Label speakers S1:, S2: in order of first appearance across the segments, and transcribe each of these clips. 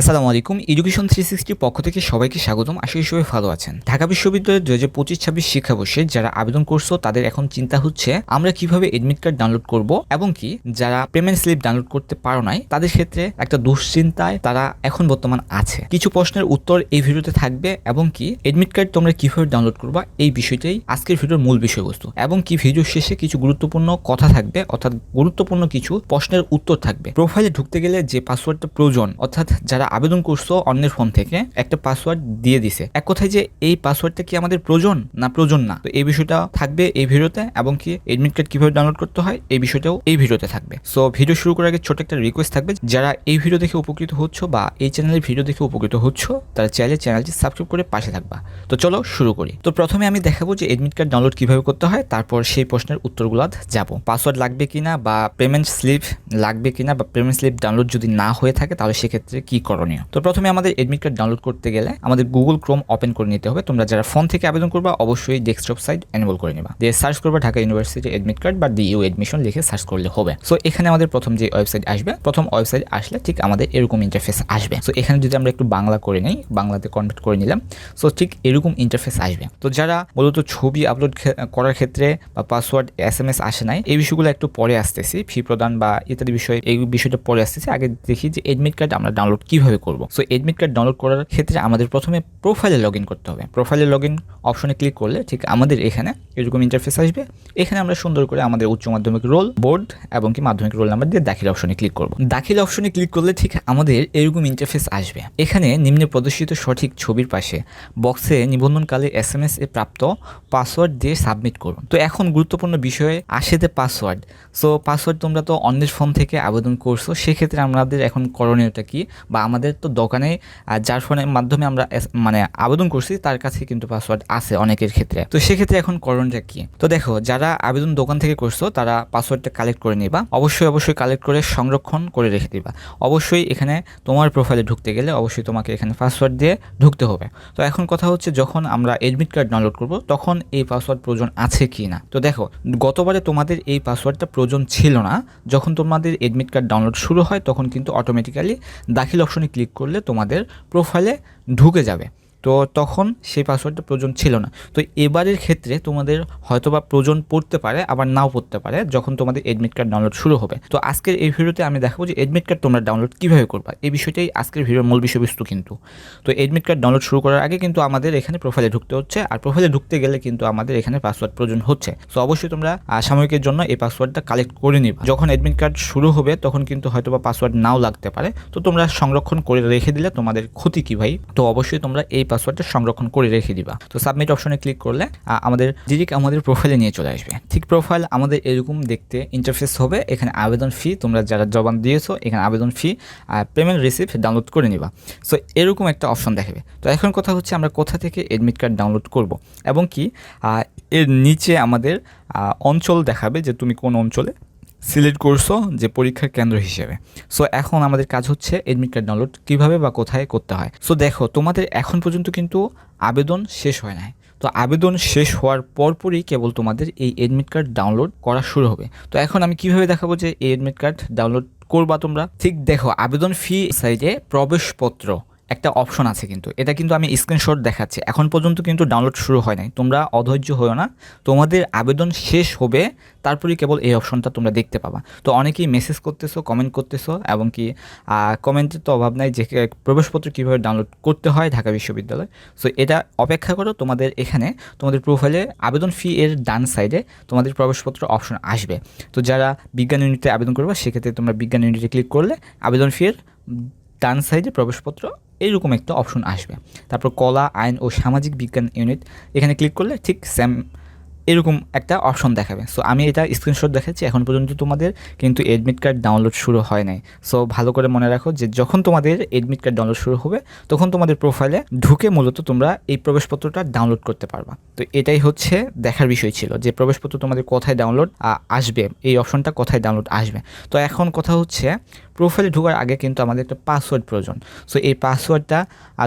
S1: আসসালামু আলাইকুম। Education three সিক্সটির পক্ষ থেকে সবাইকে স্বাগতম। আশা সবাই ভালো আছেন। ঢাকা বিশ্ববিদ্যালয়ের দু হাজার পঁচিশ ছাব্বিশ শিক্ষাবর্ষে যারা আবেদন করছ, তাদের এখন চিন্তা হচ্ছে, আমরা কীভাবে এডমিট কার্ড ডাউনলোড করব এবং কি যারা পেমেন্ট স্লিপ ডাউনলোড করতে পারো নাই, তাদের ক্ষেত্রে একটা দুশ্চিন্তায় তারা এখন বর্তমান আছে। কিছু প্রশ্নের উত্তর এই ভিডিওতে থাকবে এবং কি এডমিট কার্ড তোমরা কীভাবে ডাউনলোড করবা এই বিষয়টাই আজকের ভিডিওর মূল বিষয়বস্তু এবং কি ভিডিও শেষে কিছু গুরুত্বপূর্ণ কথা থাকবে, অর্থাৎ গুরুত্বপূর্ণ কিছু প্রশ্নের উত্তর থাকবে। প্রোফাইলে ঢুকতে গেলে যে পাসওয়ার্ডটা প্রয়োজন, অর্থাৎ যারা আবেদন করছ অন্যের ফোন থেকে, একটা পাসওয়ার্ড দিয়ে দিছে। এক কথায় যে এই পাসওয়ার্ডটা কি আমাদের প্রয়োজন না প্রয়োজন না? তো এই বিষয়টা থাকবে এই ভিডিওতে এবং কি এডমিট কার্ড কীভাবে ডাউনলোড করতে হয় এই বিষয়টাও এই ভিডিওতে থাকবে। সো ভিডিও শুরু করার আগে ছোট একটা রিকোয়েস্ট থাকবে, যারা এই ভিডিও দেখে উপকৃত হচ্ছ বা এই চ্যানেলের ভিডিও দেখে উপকৃত হচ্ছ, তারা চাইলে চ্যানেলটি সাবস্ক্রাইব করে পাশে থাকবা। তো চলো শুরু করি। তো প্রথমে আমি দেখাবো যে এডমিট কার্ড ডাউনলোড কীভাবে করতে হয়, তারপর সেই প্রশ্নের উত্তরগুলো যাব। পাসওয়ার্ড লাগবে কিনা বা পেমেন্ট স্লিপ লাগবে কিনা বা পেমেন্ট স্লিপ ডাউনলোড যদি না হয়ে থাকে, তাহলে সেক্ষেত্রে কি করণীয়। তো প্রথমে আমাদের এডমিট কার্ড ডাউনলোড করতে গেলে আমাদের গুগল ক্রোম ওপেন করে নিতে হবে। তোমরা যারা ফোন থেকে আবেদন করবা, অবশ্যই ডেস্কটপ সাইট এনেবল করে নিবা। দিয়ে সার্চ করবা ঢাকা ইউনিভার্সিটি এডমিট কার্ড বা ডিইউ এডমিশন লিখে সার্চ করলে হবে। সো এখানে আমাদের প্রথম যে ওয়েবসাইট আসবে, প্রথম ওয়েবসাইট আসলে ঠিক আমাদের এরকম ইন্টারফেস আসবে। সো এখানে যদি আমরা একটু বাংলা করে নিই, বাংলাতে কনভার্ট করে নিলাম সো ঠিক এরকম ইন্টারফেস আসবে। তো যারা মূলত ছবি আপলোড করার ক্ষেত্রে বা পাসওয়ার্ড এস এম এস আসে নাই, এই বিষয়গুলো একটু পরে আসতেছি। ফি প্রদান বা ইত্যাদি বিষয়, এই বিষয়টা পরে আসতেছি। আগে দেখি যে এডমিট কার্ড আমরা ডাউনলোড কীভাবে করব? সো এডমিট কার্ড ডাউনলোড করার ক্ষেত্রে আমাদের প্রথমে প্রোফাইলে লগ করতে হবে। প্রোফাইলে লগ অপশনে ক্লিক করলে ঠিক আমাদের এখানে এরকম ইন্টারফেস আসবে। এখানে আমরা সুন্দর করে আমাদের উচ্চ মাধ্যমিক রোল বোর্ড এবং কি মাধ্যমিক রোল নাম্বার দিয়ে দাখিল অপশনে ক্লিক করব। দাখিল অপশনে ক্লিক করলে ঠিক আমাদের এরকম ইন্টারফেস আসবে। এখানে নিম্নে প্রদর্শিত সঠিক ছবির পাশে বক্সে নিবন্ধনকালে এস এম এস এ প্রাপ্ত পাসওয়ার্ড দিয়ে সাবমিট করুন। তো এখন গুরুত্বপূর্ণ বিষয়ে আসে যে পাসওয়ার্ড সো পাসওয়ার্ড তোমরা তো অন্যের ফোন থেকে আবেদন করছ, সেক্ষেত্রে আমাদের এখন করণীয়টা কি? বা আমাদের তো দোকানে যার ফোনের মাধ্যমে আমরা মানে আবেদন করছি, তার কাছে কিন্তু পাসওয়ার্ড আছে অনেকের ক্ষেত্রে। তো সেক্ষেত্রে এখন করণটা কি? তো দেখো, যারা আবেদন দোকান থেকে করছ, তারা পাসওয়ার্ডটা কালেক্ট করে নিবা। অবশ্যই অবশ্যই কালেক্ট করে সংরক্ষণ করে রেখে দিবা। অবশ্যই এখানে তোমার প্রোফাইলে ঢুকতে গেলে অবশ্যই তোমাকে এখানে পাসওয়ার্ড দিয়ে ঢুকতে হবে। তো এখন কথা হচ্ছে, যখন আমরা এডমিট কার্ড ডাউনলোড করব, তখন এই পাসওয়ার্ড প্রয়োজন আছে কি না? তো দেখো, গতবারে তোমাদের এই পাসওয়ার্ডটা প্রয়োজন ছিল না। যখন তোমাদের এডমিট কার্ড ডাউনলোড শুরু হয়, তখন কিন্তু অটোমেটিক্যালি দাখিল অপশনে ক্লিক করলে তোমাদের প্রোফাইলে ঢুকে যাবে। তো তখন সেই পাসওয়ার্ডটা প্রয়োজন ছিল না। তো এবারের ক্ষেত্রে তোমাদের হয়তোবা প্রয়োজন পড়তে পারে, আবার নাও পড়তে পারে, যখন তোমাদের এডমিট কার্ড ডাউনলোড শুরু হবে। তো আজকের এই ভিডিওতে আমি দেখাবো যে এডমিট কার্ড তোমরা ডাউনলোড কীভাবে করবা। এই বিষয়টাই আজকের ভিডিওর মূল বিষয়বস্তু কিন্তু। তো এডমিট কার্ড ডাউনলোড শুরু করার আগে কিন্তু আমাদের এখানে প্রোফাইলে ঢুকতে হচ্ছে, আর প্রোফাইলে ঢুকতে গেলে কিন্তু আমাদের এখানে পাসওয়ার্ড প্রয়োজন হচ্ছে। তো অবশ্যই তোমরা সাময়িকের জন্য এই পাসওয়ার্ডটা কালেক্ট করে নিবা। যখন এডমিট কার্ড শুরু হবে, তখন কিন্তু হয়তোবা পাসওয়ার্ড নাও লাগতে পারে। তো তোমরা সংরক্ষণ করে রেখে দিলে তোমাদের ক্ষতি কী ভাই? তো অবশ্যই তোমরা এই পাসওয়ার্ডটা সংরক্ষণ করে রেখে দিবা। তো সাবমিট অপশনে ক্লিক করলে আমাদের ডিরেক্ট আমাদের প্রোফাইলে নিয়ে চলে আসবে। ঠিক প্রোফাইল আমাদের এরকম দেখতে ইন্টারফেস হবে, এখানে আবেদন ফি তোমরা যারা জবান দিয়েছ, এখানে আবেদন ফি আর পেমেন্ট রিসিপ্ট ডাউনলোড করে নিবা। সো এরকম একটা অপশন দেখাবে। তো এখন কথা হচ্ছে আমরা কোথা থেকে এডমিট কার্ড ডাউনলোড করব এবং কি এর নিচে আমাদের অঞ্চল দেখাবে যে তুমি কোন অঞ্চলে সিলেক্ট করছ যে পরীক্ষার কেন্দ্র হিসেবে। সো এখন আমাদের কাজ হচ্ছে এডমিট কার্ড ডাউনলোড কীভাবে বা কোথায় করতে হয়। সো দেখো, তোমাদের এখন পর্যন্ত কিন্তু আবেদন শেষ হয় নাই। তো আবেদন শেষ হওয়ার পরপরই কেবল তোমাদের এই এডমিট কার্ড ডাউনলোড করা শুরু হবে। তো এখন আমি কীভাবে দেখাবো যে এই এডমিট কার্ড ডাউনলোড করবা তোমরা? ঠিক দেখো, আবেদন ফি সাইডে প্রবেশপত্র একটা অপশন আছে কিন্তু। এটা কিন্তু আমি স্ক্রিনশট দেখাচ্ছি। এখন পর্যন্ত কিন্তু ডাউনলোড শুরু হয় নাই। তোমরা অধৈর্য হয়েও না। তোমাদের আবেদন শেষ হবে, তারপরেই কেবল এই অপশনটা তোমরা দেখতে পাবা। তো অনেকেই মেসেজ করতেছো কমেন্ট করতেছো এবং কি কমেন্টের তো অভাব নাই যে প্রবেশপত্র কীভাবে ডাউনলোড করতে হয় ঢাকা বিশ্ববিদ্যালয়। সো এটা অপেক্ষা করো, তোমাদের এখানে তোমাদের প্রোফাইলে আবেদন ফি এর ডান সাইডে তোমাদের প্রবেশপত্র অপশন আসবে। তো যারা বিজ্ঞান ইউনিটে আবেদন করবে, সেক্ষেত্রে তোমরা বিজ্ঞান ইউনিটে ক্লিক করলে আবেদন ফি এর ডান সাইডে প্রবেশপত্র এইরকম একটা অপশন আসবে। তারপর কলা, আইন ও সামাজিক বিজ্ঞান ইউনিট এখানে ক্লিক করলে ঠিক সেম এরকম একটা অপশন দেখাবে। সো আমি এটা স্ক্রিনশট দেখাচ্ছি, এখন পর্যন্ত তোমাদের কিন্তু এডমিট কার্ড ডাউনলোড শুরু হয় নাই। সো ভালো করে মনে রাখো যে যখন তোমাদের এডমিট কার্ড ডাউনলোড শুরু হবে, তখন তোমাদের প্রোফাইলে ঢুকে মূলত তোমরা এই প্রবেশপত্রটা ডাউনলোড করতে পারবা। তো এটাই হচ্ছে দেখার বিষয় ছিল যে প্রবেশপত্র তোমাদের কোথায় ডাউনলোড আসবে, এই অপশনটা কোথায় ডাউনলোড আসবে। তো এখন কথা হচ্ছে প্রোফাইলে ঢোকার আগে কিন্তু আমাদের একটা পাসওয়ার্ড প্রয়োজন। সো এই পাসওয়ার্ডটা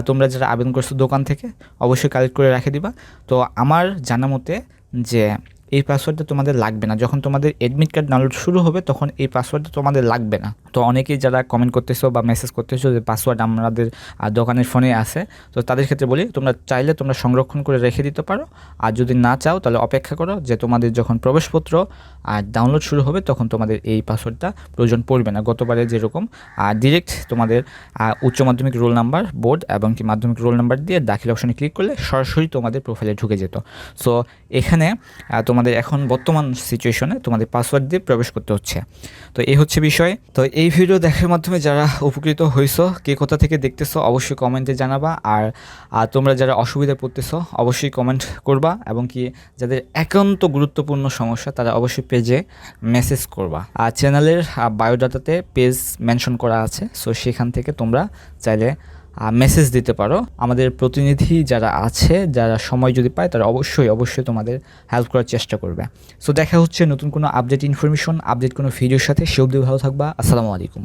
S1: তোমরা যারা আবেদন করছ দোকান থেকে, অবশ্যই কালেক্ট করে রেখে দিবা। তো আমার জানা মতে যে এই পাসওয়ার্ডটা তোমাদের লাগবে না। যখন তোমাদের অ্যাডমিট কার্ড ডাউনলোড শুরু হবে, তখন এই পাসওয়ার্ডটা তোমাদের লাগবে না। তো অনেকেই যারা কমেন্ট করতেছো বা মেসেজ করতেছো যে পাসওয়ার্ড আমাদের দোকানের ফোনে আছে, তো তাদের ক্ষেত্রে বলি, তোমরা চাইলে তোমরা সংরক্ষণ করে রেখে দিতে পারো। আর যদি না চাও, তাহলে অপেক্ষা করো যে তোমাদের যখন প্রবেশপত্র আর ডাউনলোড শুরু হবে, তখন তোমাদের এই পাসওয়ার্ডটা প্রয়োজন পড়বে না। গতবারে যেরকম আর ডিরেক্ট তোমাদের উচ্চ মাধ্যমিক রোল নাম্বার বোর্ড এবং কি মাধ্যমিক রোল নাম্বার দিয়ে দাখিল অপশনে ক্লিক করলে সরাসরি তোমাদের প্রোফাইলে ঢুকে যেত। সো এখানে তোমাদের এখন বর্তমান সিচুয়েশনে তোমাদের পাসওয়ার্ড দিয়ে প্রবেশ করতে হচ্ছে। তো এই হচ্ছে বিষয়। তো এই ভিডিও দেখার মাধ্যমে যারা উপকৃত হয়েছো কে কোথা থেকে দেখতেছো, অবশ্যই কমেন্টে জানাবা। আর তোমরা যারা অসুবিধায় পড়তেছো, অবশ্যই কমেন্ট করবা এবং কি যাদের একান্ত গুরুত্বপূর্ণ সমস্যা, তারা অবশ্যই পেজে মেসেজ করবা। আর চ্যানেলের বায়োডাটাতে পেজ মেনশন করা আছে সো সেখান থেকে তোমরা চাইলে মেসেজ দিতে পারো। আমাদের প্রতিনিধি যারা আছে, যারা সময় যদি পায়, তারা অবশ্যই অবশ্যই তোমাদের হেল্প করার চেষ্টা করবে। সো দেখা হচ্ছে নতুন কোনো আপডেট ইনফরমেশন আপডেট কোনো ভিডিওর সাথে। সে অবধি ভালো থাকবা। আসসালামু আলাইকুম।